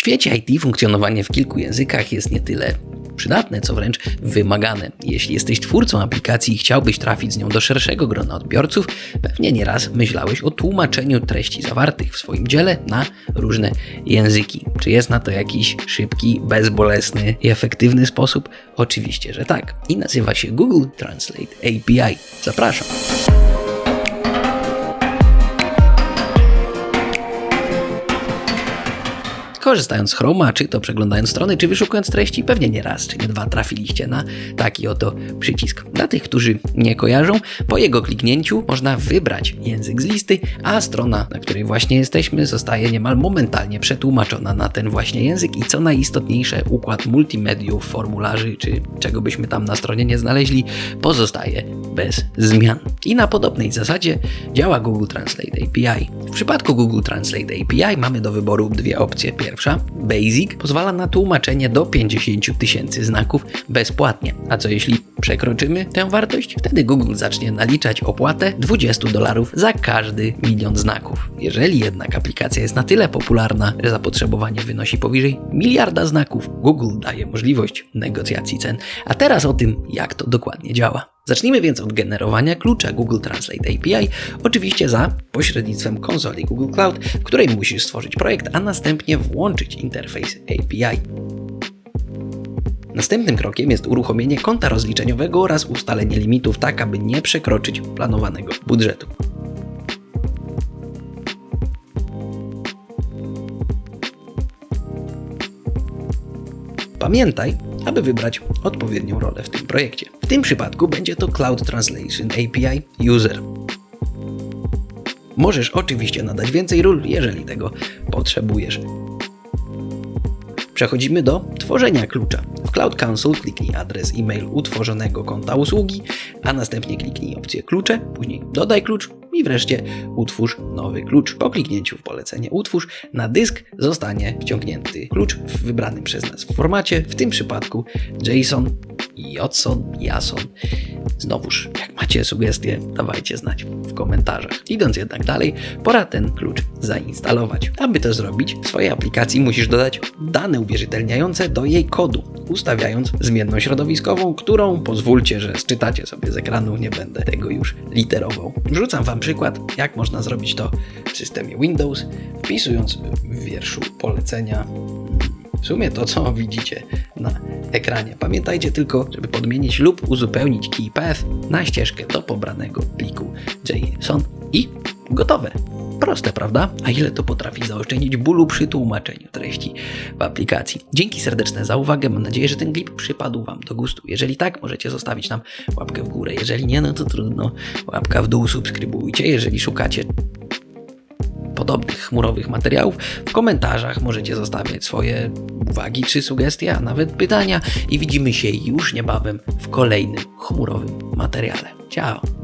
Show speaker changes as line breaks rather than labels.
świecie IT funkcjonowanie w kilku językach jest nie tyle przydatne, co wręcz wymagane. Jeśli jesteś twórcą aplikacji i chciałbyś trafić z nią do szerszego grona odbiorców, pewnie nieraz myślałeś o tłumaczeniu treści zawartych w swoim dziele na różne języki. Czy jest na to jakiś szybki, bezbolesny i efektywny sposób? Oczywiście, że tak. I nazywa się Google Translate API. Zapraszam. Korzystając z Chroma, czy to przeglądając strony, czy wyszukując treści, pewnie nie raz, czy nie dwa trafiliście na taki oto przycisk. Dla tych, którzy nie kojarzą, po jego kliknięciu można wybrać język z listy, a strona, na której właśnie jesteśmy, zostaje niemal momentalnie przetłumaczona na ten właśnie język i co najistotniejsze, układ multimediów, formularzy, czy czego byśmy tam na stronie nie znaleźli, pozostaje bez zmian. I na podobnej zasadzie działa Google Translate API. W przypadku Google Translate API mamy do wyboru dwie opcje. Pierwsza, Basic, pozwala na tłumaczenie do 50 tysięcy znaków bezpłatnie. A co jeśli przekroczymy tę wartość? Wtedy Google zacznie naliczać opłatę 20 dolarów za każdy milion znaków. Jeżeli jednak aplikacja jest na tyle popularna, że zapotrzebowanie wynosi powyżej miliarda znaków, Google daje możliwość negocjacji cen. A teraz o tym, jak to dokładnie działa. Zacznijmy więc od generowania klucza Google Translate API, oczywiście za pośrednictwem konsoli Google Cloud, w której musisz stworzyć projekt, a następnie włączyć interfejs API. Następnym krokiem jest uruchomienie konta rozliczeniowego oraz ustalenie limitów tak, aby nie przekroczyć planowanego budżetu. Pamiętaj, aby wybrać odpowiednią rolę w tym projekcie. W tym przypadku będzie to Cloud Translation API User. Możesz oczywiście nadać więcej ról, jeżeli tego potrzebujesz. Przechodzimy do tworzenia klucza. W Cloud Console kliknij adres e-mail utworzonego konta usługi, a następnie kliknij opcję klucze, później dodaj klucz i wreszcie utwórz nowy klucz. Po kliknięciu w polecenie utwórz, na dysk zostanie wciągnięty klucz w wybranym przez nas formacie, w tym przypadku JSON, JSON, JSON. Znowuż, jak macie sugestie, dawajcie znać w komentarzach. Idąc jednak dalej, pora ten klucz zainstalować. Aby to zrobić, w swojej aplikacji musisz dodać dane uwierzytelniające do jej kodu, ustawiając zmienną środowiskową, którą pozwólcie, że czytacie sobie z ekranu, nie będę tego już literował. Wrzucam Wam przykład, jak można zrobić to w systemie Windows, wpisując w wierszu polecenia w sumie to, co widzicie na ekranie. Pamiętajcie tylko, żeby podmienić lub uzupełnić key path na ścieżkę do pobranego pliku JSON i gotowe. Proste, prawda? A ile to potrafi zaoszczędzić bólu przy tłumaczeniu treści w aplikacji. Dzięki serdeczne za uwagę. Mam nadzieję, że ten klip przypadł Wam do gustu. Jeżeli tak, możecie zostawić nam łapkę w górę. Jeżeli nie, no to trudno. Łapka w dół, subskrybujcie. Jeżeli szukacie podobnych chmurowych materiałów. W komentarzach możecie zostawiać swoje uwagi czy sugestie, a nawet pytania i widzimy się już niebawem w kolejnym chmurowym materiale. Ciao!